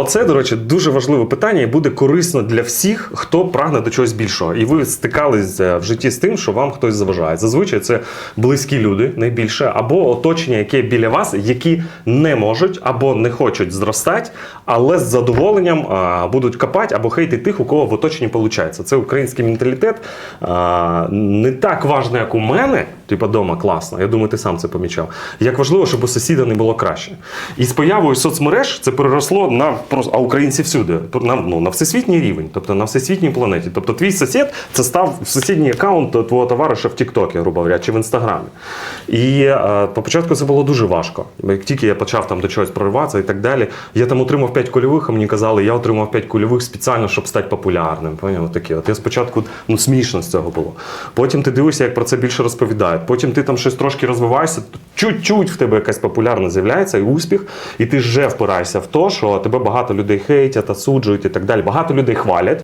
Оце, до речі, дуже важливе питання і буде корисно для всіх, хто прагне до чогось більшого. І ви стикалися в житті з тим, що вам хтось заважає. Зазвичай це близькі люди найбільше, або оточення, яке біля вас, які не можуть або не хочуть зростати, але з задоволенням будуть копати або хейтити тих, у кого в оточенні виходить. Це український менталітет. А, не так важно, як у мене, типа дома класно. Я думаю, ти сам це помічав. Як важливо, щоб у сусіда не було краще. І з появою соцмереж це переросло на просто а українці всюди, на, ну, на всесвітній рівень, тобто на всесвітній планеті. Тобто твій сусід це став сусідній аккаунт твого товариша в Тіктокі, грубо говоря, чи в Інстаграмі. І е, по початку це було дуже важко. Як тільки я почав там до чогось прориватися і так далі, я там отримав 5 кульових, а мені казали, я отримав 5 кульових спеціально, щоб стати популярним. Поняв? Таке. От я спочатку ну, смішно з цього було. Потім ти дивишся, як про це більше розповідають. Потім ти там щось трошки розвиваєшся, чуть-чуть в тебе якась популярність з'являється і успіх, і ти вже впираєшся в те, що тебе багато людей хейтять, осуджують і так далі. Багато людей хвалять.